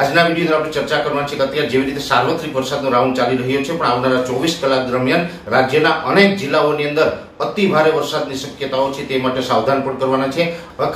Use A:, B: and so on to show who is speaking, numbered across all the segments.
A: આજના વીડિયો આપણે ચર્ચા કરવાની છે કે અત્યારે જેવી રીતે સાર્વત્રિક વરસાદનો રાઉન્ડ ચાલી રહ્યો છે, પણ આવનારા ચોવીસ કલાક દરમિયાન રાજ્યના અનેક જિલ્લાઓની અંદર અતિ ભારે વરસાદની શક્યતાઓ છે તે માટે સાવધાન પણ કરવાના છે.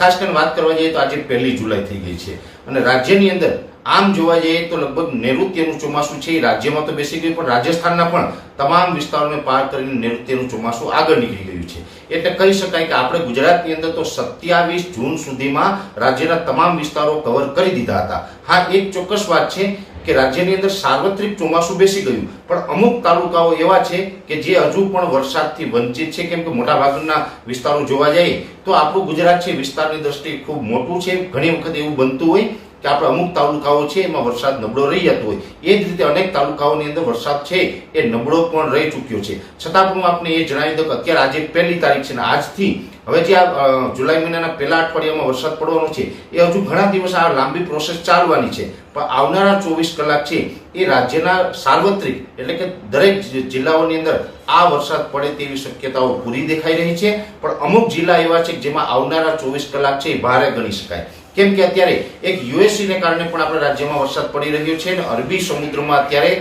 A: ખાસ કરીને વાત કરવા જઈએ તો આજે પહેલી જુલાઈ થઈ ગઈ છે અને રાજ્યની અંદર આમ જોવા જઈએ તો લગભગ નૈઋત્યનું ચોમાસું છે, એ રાજ્યમાં તો બેસી ગયું, પણ રાજસ્થાનના પણ તમામ વિસ્તારોને પાર કરીને નૈઋત્યનું ચોમાસું આગળ નીકળી ગયું છે. એટલે કહી શકાય કે આપણે ગુજરાતની અંદર તો સત્યાવીસ જૂન સુધીમાં રાજ્યના તમામ વિસ્તારો કવર કરી દીધા હતા. હા, એક ચોક્કસ વાત છે કે રાજ્યની અંદર સાર્વત્રિક ચોમાસું બેસી ગયું. પણ અમુક તાલુકાઓ એવા છે કે જે હજુ પણ વરસાદથી વંચિત છે. કેમ કે મોટા ભાગના વિસ્તારો જોવા જઈએ તો આપણું ગુજરાત છે વિસ્તારની દ્રષ્ટિએ ખૂબ મોટું છે. ઘણી વખત એવું બનતું હોય કે આપણે અમુક તાલુકાઓ છે એમાં વરસાદ નબળો રહી જતો હોય. એ જ રીતે અનેક તાલુકાઓની અંદર વરસાદ છે એ નબળો પણ રહી ચૂક્યો છે. છતાં પણ હું આપને એ જણાવી દઉં કે અત્યારે આજે પહેલી તારીખ છે ને આજથી હવે જે આ જુલાઈ મહિનાના પહેલા અઠવાડિયામાં વરસાદ પડવાનો છે, એ હજુ ઘણા દિવસ આ લાંબી પ્રોસેસ ચાલવાની છે. પણ આવનારા ચોવીસ કલાક છે એ રાજ્યના સાર્વત્રિક એટલે કે દરેક જિલ્લાઓની અંદર આ વરસાદ પડે તેવી શક્યતાઓ પૂરી દેખાઈ રહી છે. પણ અમુક જિલ્લા એવા છે જેમાં આવનારા ચોવીસ કલાક છે એ ભારે ગણી શકાય. કેમ કે અત્યારે એક યુએસસી ને કારણે પણ આપણા રાજ્યમાં વરસાદ પડી રહ્યો છે અને અરબી સમુદ્રમાં અત્યારે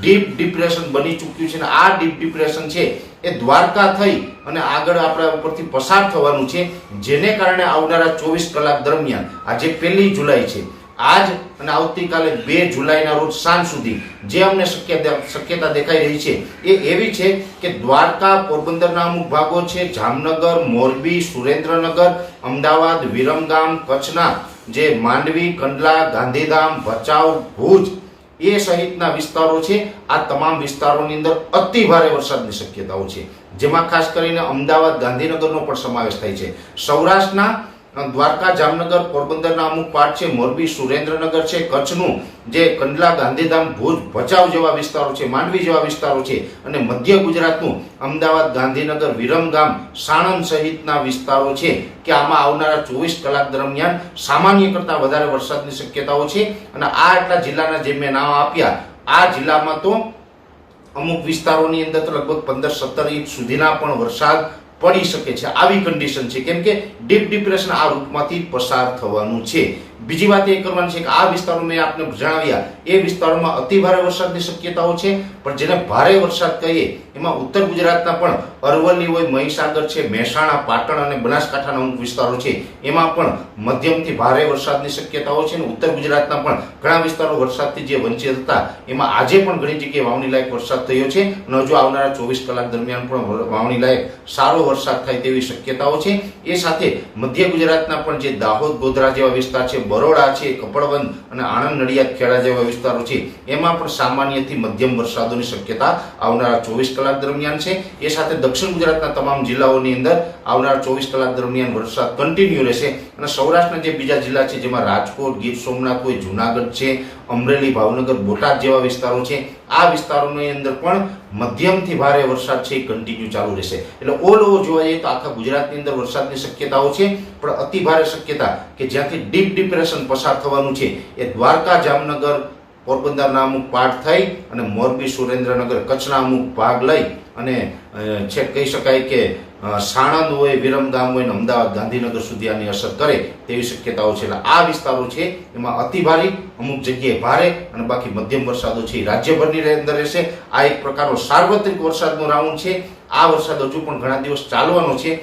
A: ડીપ ડિપ્રેશન બની ચૂક્યું છે અને આ ડીપ ડિપ્રેશન છે એ દ્વારકા થઈ અને આગળ આપણા ઉપરથી પસાર થવાનું છે, જેને કારણે આવનારા ચોવીસ કલાક દરમિયાન, આજે પહેલી જુલાઈ છે આજ અને આવતીકાલે બે જુલાઈના રોજ સાંજ સુધી જે અમને શક્યતા દેખાઈ રહી છે, એ એવી છે કે દ્વારકા, પોરબંદરના અમુક ભાગો છે, જામનગર, મોરબી, સુરેન્દ્રનગર, અમદાવાદ, વિરમગામ, કચ્છના જે માંડવી, કંડલા, ગાંધીધામ, ભચાઉ, ભુજ, એ સહિતના વિસ્તારો છે, આ તમામ વિસ્તારોની અંદર અતિ ભારે વરસાદની શક્યતાઓ છે. જેમાં ખાસ કરીને અમદાવાદ, ગાંધીનગરનો પણ સમાવેશ થાય છે. સૌરાષ્ટ્રના દ્વારકા જામનગર પોરબંદરના અમુક પાર્ટ છે, મોરબી સુરેન્દ્રનગર છે, કચ્છનું જે કંડલા ગાંધીધામ ભુજ ભચાઉ જેવા વિસ્તારો છે, માંડવી જેવા વિસ્તારો છે અને મધ્ય ગુજરાતનું અમદાવાદ ગાંધીનગર વિરમગામ સાણંદ સહિતના વિસ્તારો છે કે આમાં આવનારા ચોવીસ કલાક દરમિયાન સામાન્ય કરતાં વધારે વરસાદની શક્યતાઓ છે અને આ આટલા જિલ્લાના જે મેં નામ આપ્યા, આ જિલ્લામાં તો અમુક વિસ્તારોની અંદર તો લગભગ પંદર સત્તર ઇંચ સુધીના પણ વરસાદ પડી શકે છે. આવી કન્ડિશન છે. કેમ કે ડીપ ડિપ્રેશન આ રૂટમાંથી પસાર થવાનું છે. બીજી વાત એ કરવાની છે કે આ વિસ્તારો મેં આપને જણાવ્યા, એ વિસ્તારોમાં અતિ ભારે વરસાદની શક્યતાઓ છે, પણ જેને ભારે વરસાદ કહીએ, એમાં ઉત્તર ગુજરાતના પણ અરવલ્લી હોય, મહીસાગર છે, મહેસાણા, પાટણ અને બનાસકાંઠાના અમુક વિસ્તારો છે, એમાં પણ મધ્યમથી ભારે વરસાદની શક્યતાઓ છે અને ઉત્તર ગુજરાતના પણ ઘણા વિસ્તારો વરસાદથી જે વંચિત હતા, એમાં આજે પણ ઘણી જગ્યાએ વાવણી લાયક વરસાદ થયો છે અને હજુ આવનારા ચોવીસ કલાક દરમિયાન પણ વાવણી લાયક સારો વરસાદ થાય તેવી શક્યતાઓ છે. એ સાથે મધ્ય ગુજરાતના પણ જે દાહોદ, ગોધરા જેવા વિસ્તાર છે, બરોડા છે કપડવંદ અને આણંદ, નડિયાદ, ખેડા જેવા વિસ્તારો છે, એમાં પણ સામાન્યથી મધ્યમ વરસાદોની શક્યતા આવનારા ચોવીસ કલાક દરમિયાન છે. એ સાથે દક્ષિણ ગુજરાતના તમામ જિલ્લાઓની અંદર આવનારા ચોવીસ કલાક દરમિયાન વરસાદ કન્ટિન્યુ રહેશે અને સૌરાષ્ટ્રના જે બીજા જિલ્લા છે, જેમાં રાજકોટ, ગીર સોમનાથ હોય, જુનાગઢ છે, અમરેલી, ભાવનગર, બોટાદ જેવા વિસ્તારો છે, આ વિસ્તારોની અંદર પણ મધ્યમથી ભારે વરસાદ છે કન્ટિન્યુ ચાલુ રહેશે. એટલે ઓલ ઓવર જોવા જઈએ તો આખા ગુજરાતની અંદર વરસાદની શક્યતાઓ છે, પણ અતિ ભારે શક્યતા કે જ્યાંથી ડીપ ડિપ્રેશન પસાર થવાનું છે, એ દ્વારકા, જામનગર, પોરબંદરના અમુક પાઠ થઈ અને મોરબી, સુરેન્દ્રનગર કચ્છના અમુક ભાગ લઈ અને છેક કહી શકાય કે સાણંદ હોય વિરમગામ હોય ને અમદાવાદ ગાંધીનગર સુધી આની અસર કરે તેવી શક્યતાઓ છે. એટલે આ વિસ્તારો છે, એમાં અતિ ભારે, અમુક જગ્યાએ ભારે અને બાકી મધ્યમ વરસાદો છે રાજ્યભરની અંદર રહેશે. આ એક પ્રકારનો સાર્વત્રિક વરસાદનો રાઉન્ડ છે. આ વરસાદ હજુ પણ ઘણા દિવસ ચાલવાનો છે.